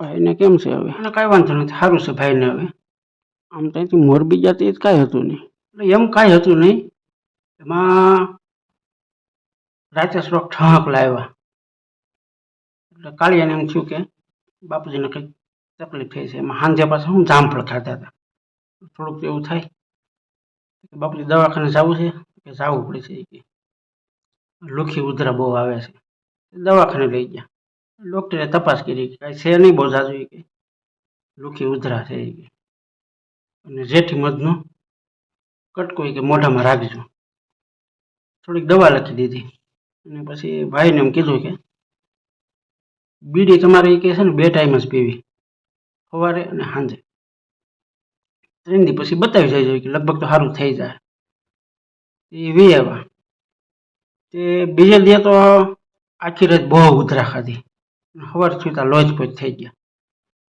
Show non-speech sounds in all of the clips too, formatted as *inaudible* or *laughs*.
ભાઈને કેમ છે હવે? એને કાંઈ વાંધો નથી. સારું છે ભાઈને હવે. આમ ત્યાંથી મોરબી જતી કાંઈ હતું નહીં. એટલે એમ કાંઈ હતું નહીં. એમાં રાતે થોડોક ઠાંક લાવ્યા. એટલે કાળિયાને એમ થયું કે બાપુજીને કંઈક તકલીફ થઈ છે. એમાં સાંજે પાછા હું જામફળ ખાતા હતા. થોડુંક એવું થાય. કે બાપુજી દવાખાને જવું છે? કે જવું પડે છે કે. લુખી ઉધરા બહુ આવે છે. દવાખાને લઈ ગયા. ડૉક્ટરે તપાસ કરી કાંઈ છે નહીં બહુ એ કે. લુખી ઉધરા એ કે અને જેઠી મધનો કટકો કે મોઢામાં રાખજો. થોડીક દવા લખી દીધી. અને પછી ભાઈને એમ કીધું કે બીડી તમારે એ કે છે ને બે ટાઈમ જ પીવી. સવારે અને સાંજે. ત્રણ દી પછી બતાવી જાય કે લગભગ તો સારું થઈ જાય. એ વી આવ્યા તે બીજે દે તો આખી રાત બહુ ઉધરા ખાધી. સવાર સુધા લોચપોચ થઈ ગયા.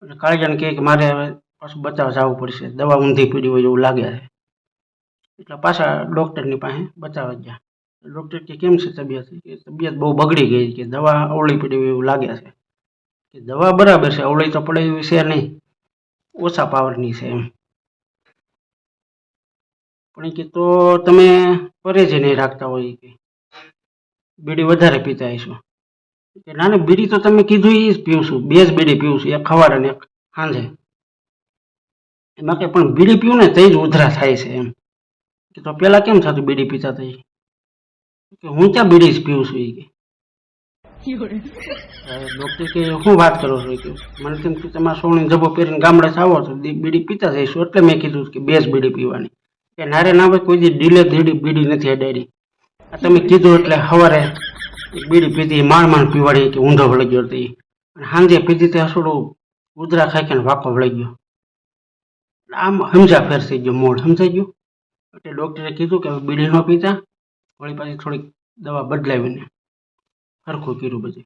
એટલે કાળજાને કહે કે મારે હવે પાછું બચાવ જવું પડશે. દવા ઊંધી પીડી હોય એવું લાગે છે. એટલે પાછા ડૉક્ટરની પાસે બચાવવા ગયા. ડૉક્ટર કે કેમ છે તબિયત? કે તબિયત બહુ બગડી ગઈ કે દવા અવળી પડી હોય એવું લાગે છે. કે દવા બરાબર છે, અવળી તો પડે એવી છે નહીં. ઓછા પાવરની છે એમ. પણ કે તો તમે પરેજ નહીં રાખતા હોય કે? બીડી વધારે પીતા હશો. ના ના બીડી તો તમે કીધું એ જ પીવું છું બે જ બીડી પીવું છું એક ખવાર અને એક સાંજે એમાં કે પણ બીડી પીવું ને તે જ ઉધરા થાય છે એમ. કે તો પહેલાં કેમ થતું બીડી પીતા થઈ કે હું ક્યાં બીડી જ પીવું છું એ કે? *laughs* ડૉક્ટર કે શું વાત કરો છો? કે મને તેમ કે તમારા સોની જબો પહેરીને ગામડે આવો છો. બીડી પીતા જઈશું. એટલે મેં કીધું કે બે જ બીડી પીવાની. કે નારે ના ભાઈ કોઈ દી ડીલે ધીડી બીડી નથી અડાડી. આ તમે કીધું એટલે સવારે બીડી પીધી, માણ માણ પીવાડી કે ઊંધો વળી ગયો હતી અને સાંજે પીધી તે હસોડું ઉદરા ખાઈ કે વાપો વળી ગયો આમ સમજા ફેર ગયો મોડ સમજાઈ ગયું? એટલે ડૉક્ટરે કીધું કે બીડી ન પીતા, વળી પાછી થોડીક દવા બદલાવીને સરખું કર્યું બધું.